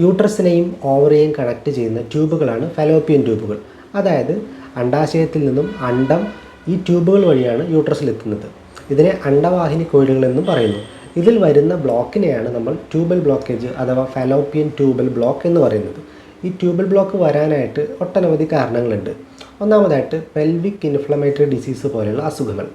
യൂട്രസിനെയും ഓവറിയെയും connect ചെയ്യുന്ന ട്യൂബുകളാണ് Fallopian ട്യൂബുകൾ. അതായത് അണ്ടാശയത്തിൽ നിന്നും അണ്ടം ഈ ട്യൂബുകൾ വഴിയാണ് യൂട്രസിലെത്തുന്നത് ഇതിനെ അണ്ടവാഹിനി കോയിലുകൾ എന്നും പറയുന്നു. ഇതിൽ വരുന്ന ബ്ലോക്കിനെയാണ് നമ്മൾ ട്യൂബൽ ബ്ലോക്കേജ് അഥവാ ഫലോപ്പിയൻ ട്യൂബൽ ബ്ലോക്ക് എന്ന് പറയുന്നത്. ഈ ട്യൂബൽ ബ്ലോക്ക് വരാനായിട്ട് ഒട്ടനവധി കാരണങ്ങളുണ്ട്. ഒന്നാമതായിട്ട് പെൽവിക് ഇൻഫ്ലമേറ്ററി ഡിസീസ് പോലെയുള്ള അസുഖങ്ങൾ.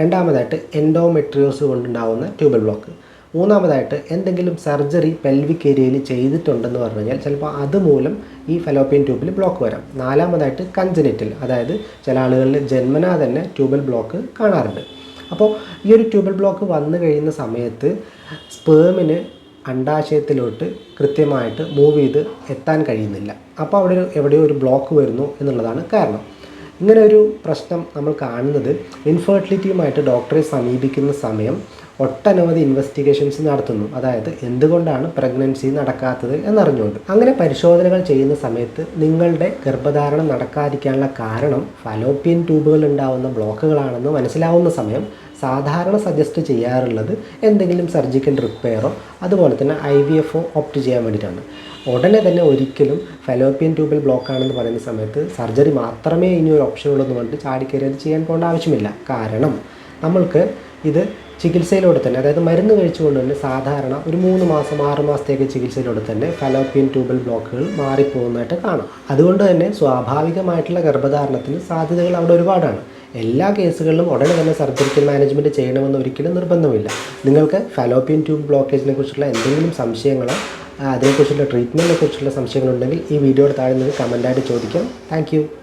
രണ്ടാമതായിട്ട് എൻഡോമെട്രിയോസ് കൊണ്ടുണ്ടാകുന്ന ട്യൂബൽ ബ്ലോക്ക്. മൂന്നാമതായിട്ട് എന്തെങ്കിലും സർജറി പെൽവിക് ഏരിയയിൽ ചെയ്തിട്ടുണ്ടെന്ന് പറഞ്ഞു കഴിഞ്ഞാൽ ചിലപ്പോൾ അതുമൂലം ഈ ഫലോപ്പിയൻ ട്യൂബിൽ ബ്ലോക്ക് വരാം. നാലാമതായിട്ട് കഞ്ചനിറ്റൽ അതായത് ചില ആളുകളിൽ ജന്മനാ തന്നെ ട്യൂബൽ ബ്ലോക്ക് കാണാറുണ്ട്. അപ്പോൾ ഈ ഒരു ട്യൂബൽ ബ്ലോക്ക് വന്നു കഴിയുന്ന സമയത്ത് സ്പേമിന് അണ്ടാശയത്തിലോട്ട് കൃത്യമായിട്ട് മൂവ് ചെയ്ത് എത്താൻ കഴിയുന്നില്ല. അപ്പോൾ അവിടെ എവിടെയോ ഒരു ബ്ലോക്ക് വരുന്നു എന്നുള്ളതാണ് കാരണം. ഇങ്ങനെ ഒരു പ്രശ്നം നമ്മൾ കാണുന്നത് ഇൻഫെർട്ടിലിറ്റിയുമായിട്ട് ഡോക്ടറെ സമീപിക്കുന്ന സമയം ഒട്ടനവധി ഇൻവെസ്റ്റിഗേഷൻസ് നടത്തുന്നു. അതായത് എന്തുകൊണ്ടാണ് പ്രഗ്നൻസി നടക്കാത്തത് എന്നറിഞ്ഞുകൊണ്ട്. അങ്ങനെ പരിശോധനകൾ ചെയ്യുന്ന സമയത്ത് നിങ്ങളുടെ ഗർഭധാരണം നടക്കാതിരിക്കാനുള്ള കാരണം ഫലോപ്പിയൻ ട്യൂബുകൾ ഉണ്ടാവുന്ന ബ്ലോക്കുകളാണെന്ന് മനസ്സിലാവുന്ന സമയം സാധാരണ സജസ്റ്റ് ചെയ്യാറുള്ളത് എന്തെങ്കിലും സർജിക്കൽ റിപ്പയറോ അതുപോലെ തന്നെ ഐ വി എഫോ ഓപ്റ്റ് ചെയ്യാൻ വേണ്ടിയിട്ടാണ്. ഉടനെ തന്നെ ഒരിക്കലും ഫലോപ്പിയൻ ട്യൂബിൽ ബ്ലോക്ക് ആണെന്ന് പറയുന്ന സമയത്ത് സർജറി മാത്രമേ ഇനി ഒരു ഓപ്ഷൻ ഉള്ളൂ എന്ന് പറഞ്ഞിട്ട് ചാടിക്കയറി അത് ചെയ്യാൻ പോകേണ്ട ആവശ്യമില്ല. കാരണം നമ്മൾക്ക് ഇത് ചികിത്സയിലൂടെ തന്നെ അതായത് മരുന്ന് കഴിച്ചുകൊണ്ട് തന്നെ സാധാരണ ഒരു മൂന്ന് മാസം ആറ് മാസത്തേക്ക് ചികിത്സയിലൂടെ തന്നെ ഫലോപ്പിയൻ ട്യൂബൽ ബ്ലോക്കുകൾ മാറിപ്പോകുന്നതായിട്ട് കാണാം. അതുകൊണ്ട് തന്നെ സ്വാഭാവികമായിട്ടുള്ള ഗർഭധാരണത്തിന് സാധ്യതകൾ അവിടെ ഒരുപാടാണ്. എല്ലാ കേസുകളിലും ഉടനെ തന്നെ സർജറിക്കൽ മാനേജ്മെന്റ് ചെയ്യണമെന്ന് ഒരിക്കലും നിർബന്ധമില്ല. നിങ്ങൾക്ക് ഫലോപ്പിയൻ ട്യൂബ് ബ്ലോക്കേജിനെ കുറിച്ചുള്ള എന്തെങ്കിലും സംശയങ്ങളോ അതിനെക്കുറിച്ചുള്ള ട്രീറ്റ്മെന്റിനെ കുറിച്ചുള്ള സംശയങ്ങളുണ്ടെങ്കിൽ ഈ വീഡിയോയുടെ താഴെ നിന്ന് കമന്റായിട്ട് ചോദിക്കാം. താങ്ക്